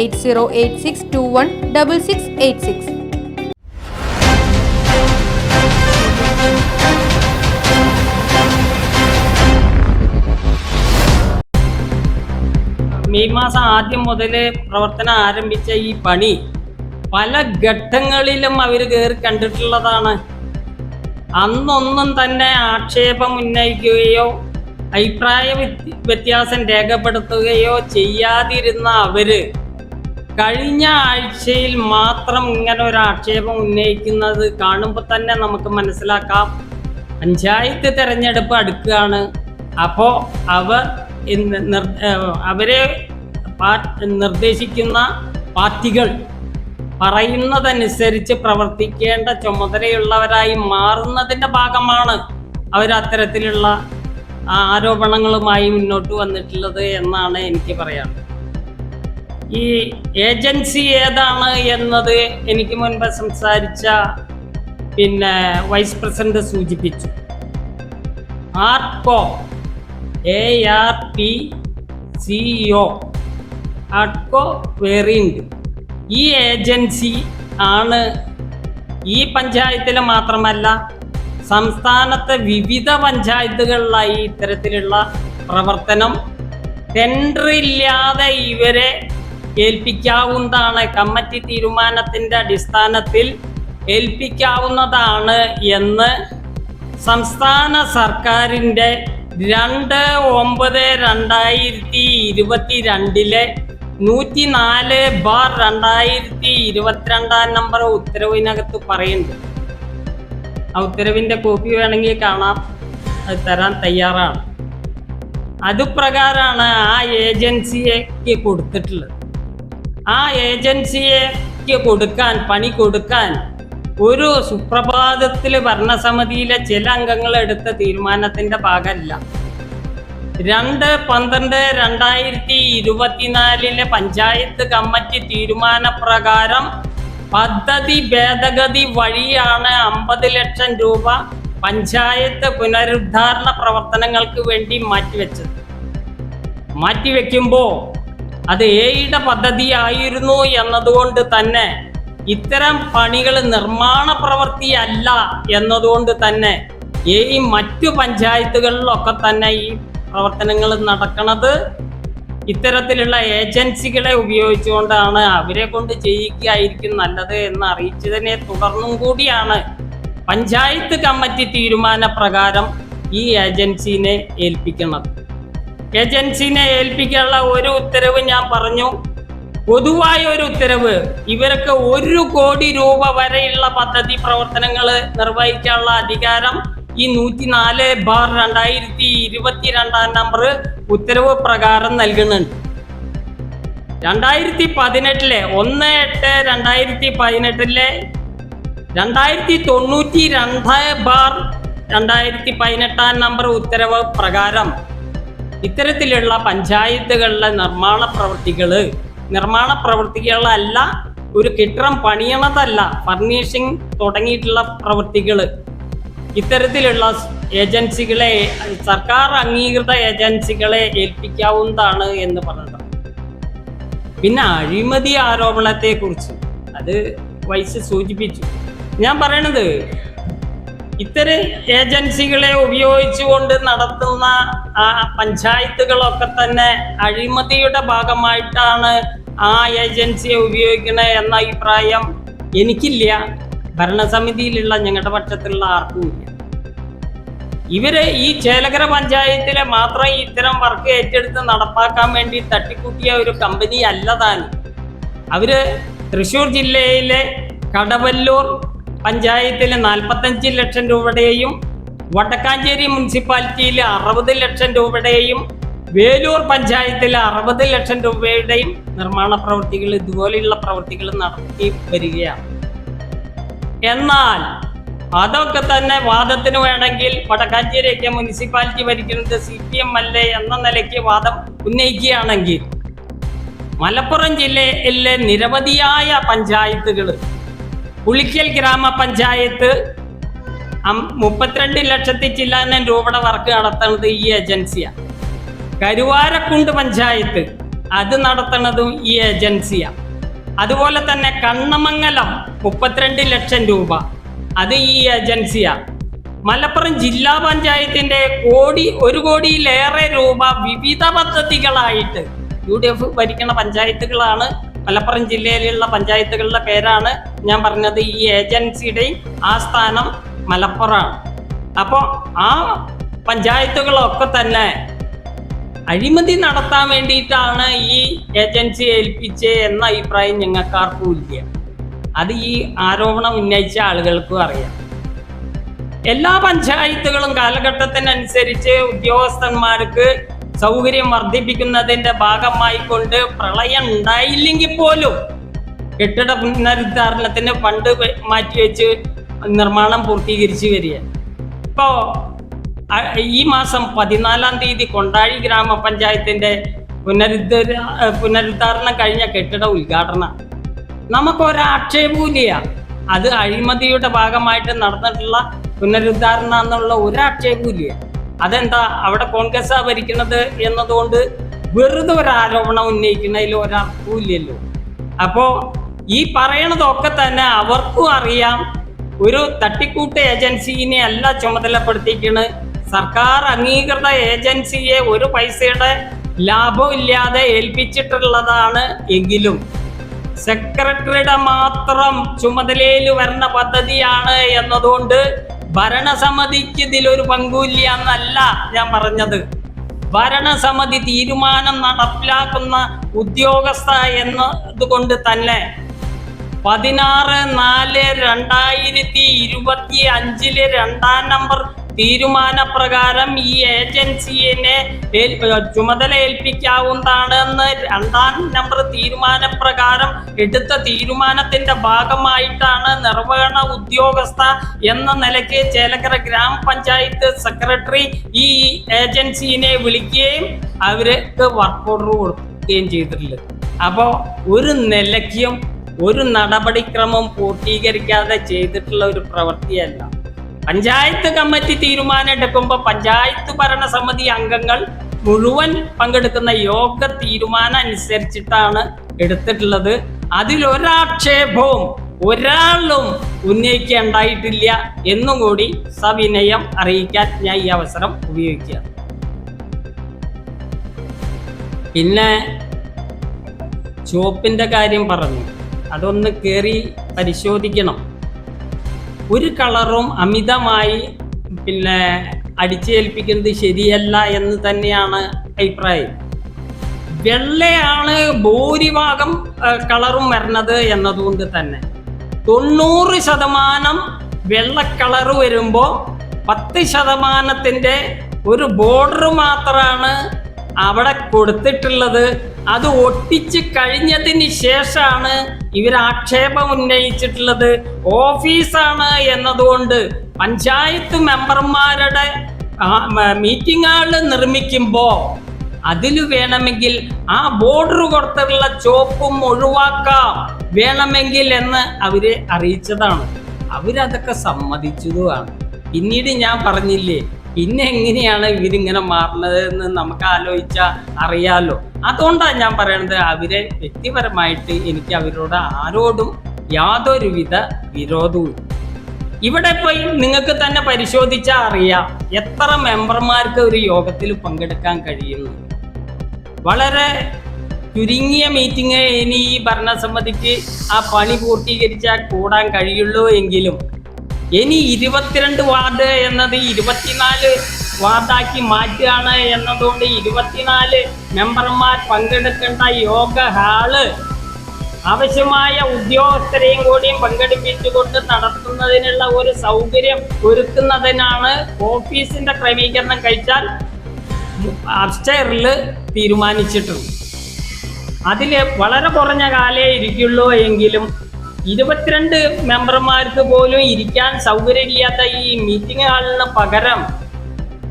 Eight zero eight six two one double six eight six. May മാസം ആദ്യം മുതൽ പ്രവർത്തനം ആരംഭിച്ച ഈ പണി പല ഘട്ടങ്ങളിലും അവർ കയറി കണ്ടിട്ടുള്ളതാണ്. അന്നൊന്നും തന്നെ ആക്ഷേപം ഉന്നയിക്കുകയോ അഭിപ്രായ വ്യത്യാസം രേഖപ്പെടുത്തുകയോ ചെയ്യാതിരുന്ന അവർ കഴിഞ്ഞ ആഴ്ചയിൽ മാത്രം ഇങ്ങനെ ഒരു ആക്ഷേപം ഉന്നയിക്കുന്നത് കാണുമ്പോൾ തന്നെ നമുക്ക് മനസ്സിലാക്കാം. പഞ്ചായത്ത് തെരഞ്ഞെടുപ്പ് അടുക്കുകയാണ്. അപ്പോൾ അവർ അവരെ നിർദ്ദേശിക്കുന്ന പാർട്ടികൾ പറയുന്നതനുസരിച്ച് പ്രവർത്തിക്കേണ്ട ചുമതലയുള്ളവരായി മാറുന്നതിന്റെ ഭാഗമാണ് അവർ അത്തരത്തിലുള്ള ആരോപണങ്ങളുമായി മുന്നോട്ട് വന്നിട്ടുള്ളത് എന്നാണ് എനിക്ക് പറയാനുള്ളത്. ഈ ഏജൻസി ഏതാണ് എന്നത് എനിക്ക് മുൻപ് സംസാരിച്ച പിന്നെ വൈസ് പ്രസിഡന്റ് സൂചിപ്പിച്ചു. ആർകോ എ ആർ പി ഒ ആർട്കോ വേറിയുണ്ട് ഈ ഏജൻസി ആണ് ഈ പഞ്ചായത്തിൽ മാത്രമല്ല സംസ്ഥാനത്തെ വിവിധ പഞ്ചായത്തുകളിലായി ഇത്തരത്തിലുള്ള പ്രവർത്തനം ടെൻഡർ ഇല്ലാതെ ഇവരെ ഏൽപ്പിക്കാവുന്നതാണ് കമ്മിറ്റി തീരുമാനത്തിന്റെ അടിസ്ഥാനത്തിൽ ഏൽപ്പിക്കാവുന്നതാണ് എന്ന് സംസ്ഥാന സർക്കാരിന്റെ രണ്ട് ഒമ്പത് രണ്ടായിരത്തി ഇരുപത്തി രണ്ടിലെ നൂറ്റി നാല് ബാർ രണ്ടായിരത്തി ഇരുപത്തിരണ്ടാം നമ്പർ ഉത്തരവിനകത്ത് പറയുന്നുണ്ട് ആ ഉത്തരവിന്റെ കോപ്പി വേണമെങ്കിൽ കാണാം. അത് തരാൻ തയ്യാറാണ്. അതുപ്രകാരമാണ് ആ ഏജൻസിക്ക് കൊടുത്തിട്ടുള്ളത്. ആ ഏജൻസിയെ കൊടുക്കാൻ പണി കൊടുക്കാൻ ഒരു സുപ്രഭാതത്തിൽ ഭരണസമിതിയിലെ ചില അംഗങ്ങൾ എടുത്ത തീരുമാനത്തിന്റെ ഭാഗമല്ല. രണ്ട് പന്ത്രണ്ട് രണ്ടായിരത്തി ഇരുപത്തിനാലിലെ പഞ്ചായത്ത് കമ്മിറ്റി തീരുമാനപ്രകാരം പദ്ധതി ഭേദഗതി വഴിയാണ് അമ്പത് ലക്ഷം രൂപ പഞ്ചായത്ത് പുനരുദ്ധാരണ പ്രവർത്തനങ്ങൾക്ക് വേണ്ടി മാറ്റിവെച്ചത്. മാറ്റിവെക്കുമ്പോൾ അത് എയുടെ പദ്ധതിയായിരുന്നു എന്നതുകൊണ്ട് തന്നെ ഇത്തരം പണികൾ നിർമ്മാണ പ്രവൃത്തിയല്ല എന്നതുകൊണ്ട് തന്നെ ഈ മറ്റു പഞ്ചായത്തുകളിലൊക്കെ തന്നെ ഈ പ്രവർത്തനങ്ങൾ നടക്കുന്നത് ഇത്തരത്തിലുള്ള ഏജൻസികളെ ഉപയോഗിച്ചുകൊണ്ടാണ് അവരെ കൊണ്ട് ചെയ്യിക്കുകയായിരിക്കും നല്ലത് എന്ന് അറിയിച്ചതിനെ തുടർന്നും കൂടിയാണ് പഞ്ചായത്ത് കമ്മിറ്റി തീരുമാനപ്രകാരം ഈ ഏജൻസിനെ ഏൽപ്പിക്കുന്നത് ഏജൻസിനെ ഏൽപ്പിക്കാനുള്ള ഒരു ഉത്തരവ് ഞാൻ പറഞ്ഞു. പൊതുവായ ഒരു ഉത്തരവ് ഇവർക്ക് ഒരു കോടി രൂപ വരെയുള്ള പദ്ധതി പ്രവർത്തനങ്ങൾ നിർവഹിക്കാനുള്ള അധികാരം ഈ നൂറ്റി നാല് ബാർ രണ്ടായിരത്തി ഇരുപത്തി രണ്ടാം നമ്പർ ഉത്തരവ് പ്രകാരം നൽകുന്നുണ്ട്. രണ്ടായിരത്തി പതിനെട്ടിലെ ഒന്ന് എട്ട് രണ്ടായിരത്തി പതിനെട്ടിലെ രണ്ടായിരത്തി തൊണ്ണൂറ്റി രണ്ട് ബാർ രണ്ടായിരത്തി പതിനെട്ടാം നമ്പർ ഉത്തരവ് പ്രകാരം ഇത്തരത്തിലുള്ള പഞ്ചായത്തുകളിലെ നിർമ്മാണ പ്രവൃത്തികൾ നിർമ്മാണ പ്രവൃത്തികളല്ല ഒരു കെട്ടിടം പണിയണതല്ല ഫർണിഷിംഗ് തുടങ്ങിയിട്ടുള്ള പ്രവൃത്തികൾ ഇത്തരത്തിലുള്ള ഏജൻസികളെ സർക്കാർ അംഗീകൃത ഏജൻസികളെ ഏൽപ്പിക്കാവുന്നതാണ് എന്ന് പറഞ്ഞത് പിന്നെ അഴിമതി ആരോപണത്തെക്കുറിച്ച് അത് വൈസ് സൂചിപ്പിച്ചു. ഞാൻ പറയണത് ഇത്തരം ഏജൻസികളെ ഉപയോഗിച്ചുകൊണ്ട് നടത്തുന്ന ആ പഞ്ചായത്തുകളൊക്കെ തന്നെ അഴിമതിയുടെ ഭാഗമായിട്ടാണ് ആ ഏജൻസിയെ ഉപയോഗിക്കുന്നത് എന്ന അഭിപ്രായം എനിക്കില്ല. ഭരണസമിതിയിലുള്ള ഞങ്ങളുടെ പക്ഷത്തിലുള്ള ആർക്കും ഇല്ല. ഇവർ ഈ ചേലകര പഞ്ചായത്തിലെ മാത്രം ഇത്തരം വർക്ക് ഏറ്റെടുത്ത് നടപ്പാക്കാൻ വേണ്ടി തട്ടിക്കൂട്ടിയ ഒരു കമ്പനി അല്ലതാണ് അവർ തൃശ്ശൂർ ജില്ലയിലെ കടവല്ലൂർ പഞ്ചായത്തിലെ നാൽപ്പത്തഞ്ച് ലക്ഷം രൂപയുടെയും വടക്കാഞ്ചേരി മുനിസിപ്പാലിറ്റിയിൽ അറുപത് ലക്ഷം രൂപയുടെയും വേലൂർ പഞ്ചായത്തിൽ അറുപത് ലക്ഷം രൂപയുടെയും നിർമ്മാണ പ്രവൃത്തികൾ ഇതുപോലെയുള്ള പ്രവൃത്തികൾ നടത്തി വരികയാണ്. എന്നാൽ അതൊക്കെ തന്നെ വാദത്തിന് വേണമെങ്കിൽ വടക്കാഞ്ചേരിയൊക്കെ മുനിസിപ്പാലിറ്റി ഭരിക്കുന്നത് സി പി എം അല്ലേ എന്ന നിലയ്ക്ക് വാദം ഉന്നയിക്കുകയാണെങ്കിൽ മലപ്പുറം ജില്ലയിലെ നിരവധിയായ പഞ്ചായത്തുകൾ പുളിക്കൽ ഗ്രാമപഞ്ചായത്ത് മുപ്പത്തിരണ്ട് ലക്ഷത്തി ചില്ലാനം രൂപയുടെ വർക്ക് നടത്തുന്നത് ഈ ഏജൻസിയാണ് കരുവാരക്കുണ്ട് പഞ്ചായത്ത് അത് നടത്തുന്നതും ഈ ഏജൻസിയാണ് അതുപോലെ തന്നെ കണ്ണമംഗലം മുപ്പത്തിരണ്ട് ലക്ഷം രൂപ അത് ഈ ഏജൻസിയാണ് മലപ്പുറം ജില്ലാ പഞ്ചായത്തിന്റെ കോടി ഒരു കോടിയിലേറെ രൂപ വിവിധ പദ്ധതികളായിട്ട് യു ഡി എഫ് ഭരിക്കുന്ന പഞ്ചായത്തുകളാണ് മലപ്പുറം ജില്ലയിലുള്ള പഞ്ചായത്തുകളുടെ പേരാണ് ഞാൻ പറഞ്ഞത് ഈ ഏജൻസിയുടെയും ആസ്ഥാനം മലപ്പുറമാണ്. അപ്പോൾ ആ പഞ്ചായത്തുകളൊക്കെ തന്നെ അഴിമതി നടത്താൻ വേണ്ടിയിട്ടാണ് ഈ ഏജൻസി ഏൽപ്പിച്ചേ എന്ന അഭിപ്രായം ഞങ്ങൾക്കാർക്കും ഇല്ല. അത് ഈ ആരോപണം ഉന്നയിച്ച ആളുകൾക്കും അറിയാം. എല്ലാ പഞ്ചായത്തുകളും കാലഘട്ടത്തിനനുസരിച്ച് ഉദ്യോഗസ്ഥന്മാർക്ക് സൗകര്യം വർദ്ധിപ്പിക്കുന്നതിന്റെ ഭാഗമായി കൊണ്ട് പ്രളയം ഉണ്ടായില്ലെങ്കിൽ പോലും കെട്ടിട പുനരുദ്ധാരണത്തിന് ഫണ്ട് മാറ്റി മാറ്റിവെച്ച് നിർമ്മാണം പൂർത്തീകരിച്ചു വരിക. ഇപ്പോ ഈ മാസം പതിനാലാം തീയതി കൊണ്ടാഴി ഗ്രാമപഞ്ചായത്തിന്റെ പുനരുദ്ധ പുനരുദ്ധാരണം കഴിഞ്ഞ കെട്ടിട ഉദ്ഘാടനം. നമുക്കൊരാക്ഷേപമില്ല അത് അഴിമതിയുടെ ഭാഗമായിട്ട് നടന്നിട്ടുള്ള പുനരുദ്ധാരണം എന്നുള്ള ഒരാക്ഷേപമില്ല അതെന്താ? അവിടെ കോൺഗ്രസ് ഭരിക്കുന്നത് എന്നതുകൊണ്ട് വെറുതെ ഒരു ആരോപണം ഉന്നയിക്കുന്നതിൽ ഒരർത്ഥവും ഇല്ലല്ലോ. അപ്പോ ഈ പറയണതൊക്കെ തന്നെ അവർക്കും അറിയാം. ഒരു തട്ടിക്കൂട്ട് ഏജൻസിനെ അല്ല ചുമതലപ്പെടുത്തിക്കണ് സർക്കാർ അംഗീകൃത ഏജൻസിയെ ഒരു പൈസയുടെ ലാഭമില്ലാതെ ഏൽപ്പിച്ചിട്ടുള്ളതാണ് എങ്കിലും സെക്രട്ടറിയുടെ മാത്രം ചുമതലയിൽ വരുന്ന പദ്ധതിയാണ് എന്നതുകൊണ്ട് ഭരണസമിതിക്ക് ഇതിലൊരു പങ്കുമില്ല എന്നല്ല ഞാൻ പറഞ്ഞത്. ഭരണസമിതി തീരുമാനം നടപ്പിലാക്കുന്ന ഉദ്യോഗസ്ഥ എന്നതുകൊണ്ട് തന്നെ പതിനാറ് നാല് രണ്ടായിരത്തി ഇരുപത്തി അഞ്ചിൽ രണ്ടാം നമ്പർ തീരുമാനപ്രകാരം ഈ ഏജൻസിയെ ചുമതല ഏൽപ്പിക്കാവുന്നതാണെന്ന് രണ്ടാം നമ്പർ തീരുമാനപ്രകാരം എടുത്ത തീരുമാനത്തിന്റെ ഭാഗമായിട്ടാണ് നിർവഹണ ഉദ്യോഗസ്ഥ എന്ന നിലയ്ക്ക് ചേലക്കര ഗ്രാമപഞ്ചായത്ത് സെക്രട്ടറി ഈ ഏജൻസിനെ വിളിക്കുകയും അവർക്ക് വർക്ക് ഓർഡർ കൊടുക്കുകയും ചെയ്തിട്ടുള്ളത് അപ്പോൾ ഒരു നിലയ്ക്കും ഒരു നടപടിക്രമം പൂർത്തീകരിക്കാതെ ചെയ്തിട്ടുള്ള ഒരു പ്രവൃത്തിയല്ല. പഞ്ചായത്ത് കമ്മിറ്റി തീരുമാനം എടുക്കുമ്പോൾ പഞ്ചായത്ത് ഭരണസമിതി അംഗങ്ങൾ മുഴുവൻ പങ്കെടുക്കുന്ന യോഗ തീരുമാനം അനുസരിച്ചിട്ടാണ് എടുത്തിട്ടുള്ളത്. അതിലൊരാക്ഷേപവും ഒരാളും ഉന്നയിക്കേണ്ടായിട്ടില്ല എന്നും കൂടി സവിനയം അറിയിക്കാൻ ഞാൻ ഈ അവസരം ഉപയോഗിക്കുക. പിന്നെ ചുവപ്പിന്റെ കാര്യം പറഞ്ഞു. അതൊന്ന് കയറി പരിശോധിക്കണം. ഒരു കളറും അമിതമായി പിന്നെ അടിച്ചേൽപ്പിക്കുന്നത് ശരിയല്ല എന്ന് തന്നെയാണ് അഭിപ്രായം. വെള്ളയാണ് ഭൂരിഭാഗം കളറും വരണത് എന്നതുകൊണ്ട് തന്നെ. തൊണ്ണൂറ് ശതമാനം വെള്ള കളറ് വരുമ്പോൾ പത്ത് ശതമാനത്തിന്റെ ഒരു ബോർഡർ മാത്രമാണ് അവിടെ കൊടുത്തിട്ടുള്ളത് അത് ഒട്ടിച്ച് കഴിഞ്ഞതിന് ശേഷമാണ് ഇവർ ആക്ഷേപം ഉന്നയിച്ചിട്ടുള്ളത്. ഓഫീസാണ് എന്നതുകൊണ്ട് പഞ്ചായത്ത് മെമ്പർമാരുടെ മീറ്റിംഗ് നിർമ്മിക്കുമ്പോൾ അതിൽ വേണമെങ്കിൽ ആ ബോർഡർ കൊടുത്തുള്ള ചോപ്പും ഒഴിവാക്കാം വേണമെങ്കിൽ എന്ന് അവരെ അറിയിച്ചതാണ്. അവരതൊക്കെ സമ്മതിച്ചതുമാണ്. പിന്നീട് ഞാൻ പറഞ്ഞില്ലേ പിന്നെ എങ്ങനെയാണ് ഇവരിങ്ങനെ മാറുന്നത് എന്ന് നമുക്ക് ആലോചിച്ചാൽ അറിയാലോ. അതുകൊണ്ടാണ് ഞാൻ പറയണത് അവരെ വ്യക്തിപരമായിട്ട് എനിക്ക് അവരോട് ആരോടും യാതൊരുവിധ വിരോധവും ഇവിടെ പോയി നിങ്ങൾക്ക് തന്നെ പരിശോധിച്ചാൽ അറിയാം എത്ര മെമ്പർമാർക്ക് ഒരു യോഗത്തിൽ പങ്കെടുക്കാൻ കഴിയുന്നു. വളരെ ചുരുങ്ങിയ മീറ്റിംഗ് ഇനി ഈ ഭരണസമിതിക്ക് ആ പണി പൂർത്തീകരിച്ചാൽ കൂടാൻ കഴിയുള്ളൂ എങ്കിലും ഇനി ഇരുപത്തിരണ്ട് വാർഡ് എന്നത് ഇരുപത്തിനാല് വാർഡാക്കി മാറ്റുകയാണ് എന്നതുകൊണ്ട് ഇരുപത്തിനാല് മെമ്പർമാർ പങ്കെടുക്കേണ്ട യോഗ ഹാൾ ആവശ്യമായ ഉദ്യോഗസ്ഥരെയും കൂടിയും പങ്കെടുപ്പിച്ചുകൊണ്ട് നടത്തുന്നതിനുള്ള ഒരു സൗകര്യം ഒരുക്കുന്നതിനാണ് ഓഫീസിന്റെ ക്രമീകരണം കഴിച്ചാൽ അപ്സ്റ്റയറിൽ തീരുമാനിച്ചിട്ടുണ്ട്. അതിൽ വളരെ കുറഞ്ഞ കാലേ ഇരിക്കുള്ളൂ എങ്കിലും ഇരുപത്തിരണ്ട് മെമ്പർമാർക്ക് പോലും ഇരിക്കാൻ സൗകര്യമില്ലാത്ത ഈ മീറ്റിംഗ് ഹാളിന് പകരം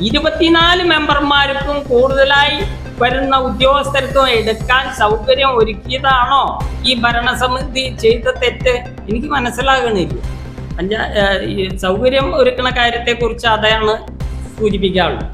ഇരുപത്തിനാല് മെമ്പർമാർക്കും കൂടുതലായി വരുന്ന ഉദ്യോഗസ്ഥർക്കും എടുക്കാൻ സൗകര്യം ഒരുക്കിയതാണോ ഈ ഭരണസമിതി ചെയ്ത തെറ്റ്? എനിക്ക് മനസ്സിലാകണില്ല പഞ്ചാ സൗകര്യം ഒരുക്കുന്ന കാര്യത്തെക്കുറിച്ച് അതാണ് സൂചിപ്പിക്കാറുള്ളത്.